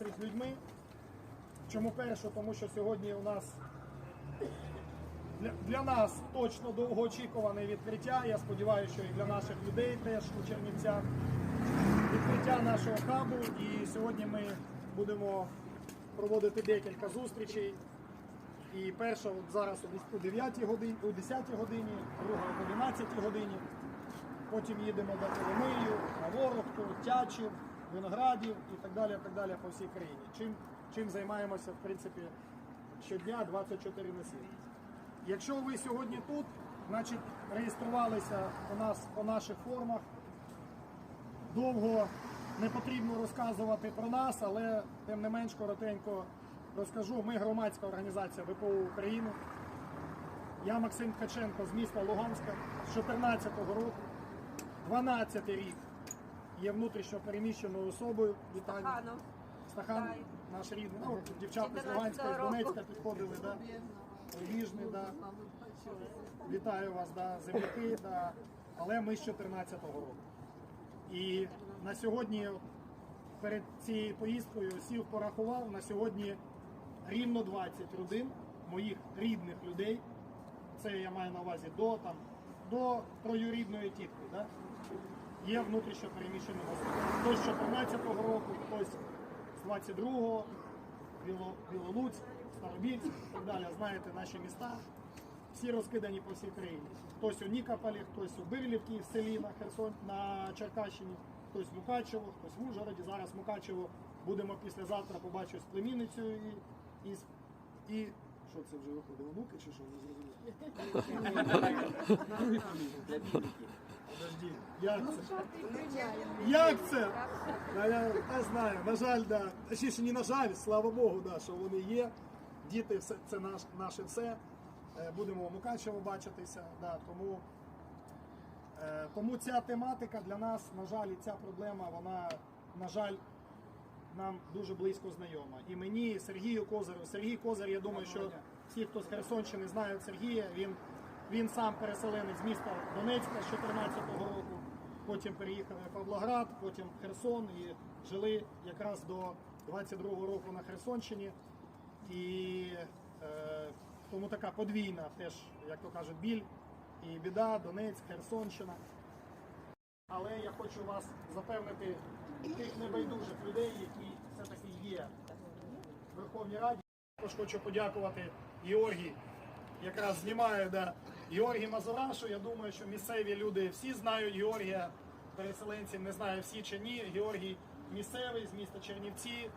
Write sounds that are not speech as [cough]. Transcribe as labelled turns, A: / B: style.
A: з людьми. Чому перше? Тому що сьогодні у нас для, для нас точно довгоочікуване відкриття. Я сподіваюся, що і для наших людей теж у Чернівцях. Відкриття нашого хабу. І сьогодні ми будемо проводити декілька зустрічей. І перша от зараз о 9 годині, о 10 годині, друга о 11 годині. Потім їдемо до Коломию, на Ворохту, Тячів, Виноградів і так далі, так далі по всій країні. Чим, чим займаємося, в принципі, щодня 24 на 7. Якщо ви сьогодні тут, значить реєструвалися у нас по наших формах. Довго не потрібно розказувати про нас, але тим не менш коротенько розкажу. Ми громадська організація ВПО України. Я Максим Ткаченко з міста Луганська з 2014 року. 12 рік є внутрішньо переміщеною особою. Вітаю.
B: Стаханов.
A: Стахан, наш рідний. Ну, дівчата з
B: 14
A: Луганська, з. Донецька підходили, да? Ліжний, да. Вітаю вас, да, земляки, да. але ми з 14-го року. І на сьогодні, перед цією поїздкою, сів порахував, на сьогодні рівно 20 родин моїх рідних людей. Це я маю на увазі до там, до троюрідної тітки. Да? Є внутрішньо переміщені особи. Хтось з 14-го року, хтось з 22-го, Біло, Білолуць, Старобільськ і так далі. Знаєте наші міста. Всі розкидані по всій країні. Хтось у Нікополі, хтось у Бирлівці, в селі на Херсон, на Черкащині, хтось в Мукачево, хтось в Ужгороді. Зараз Мукачево будемо післязавтра побачу з племінницею і, і, і що це вже виходить? Онуки чи що не зрозуміло? [laughs] Подожди, як це? Як це? Та я не знаю, на жаль, да. Точніше, не на жаль, слава Богу, да, що вони є. Діти все, це наш, наше все. Е, Будемо у Мукачево бачитися. Да, тому, е, тому ця тематика для нас, на жаль, і ця проблема, вона, на жаль, нам дуже близько знайома. І мені, Сергію Козарю. Сергій Козар, я думаю, що всі, хто з Херсонщини знають Сергія, він, він сам переселенець з міста Донецька з 14-го року. Потім переїхали в Павлоград, потім Херсон і жили якраз до 22-го року на Херсонщині. І е, тому така подвійна теж, як то кажуть, біль і біда, Донецьк, Херсонщина. Але я хочу вас запевнити тих небайдужих людей, які все-таки є в Верховній Раді. Також хочу подякувати Георгій, якраз знімаю да, Георгій Мазурашу. Я думаю, що місцеві люди всі знають Георгія, переселенці не знаю всі чи ні. Георгій місцевий з міста Чернівці.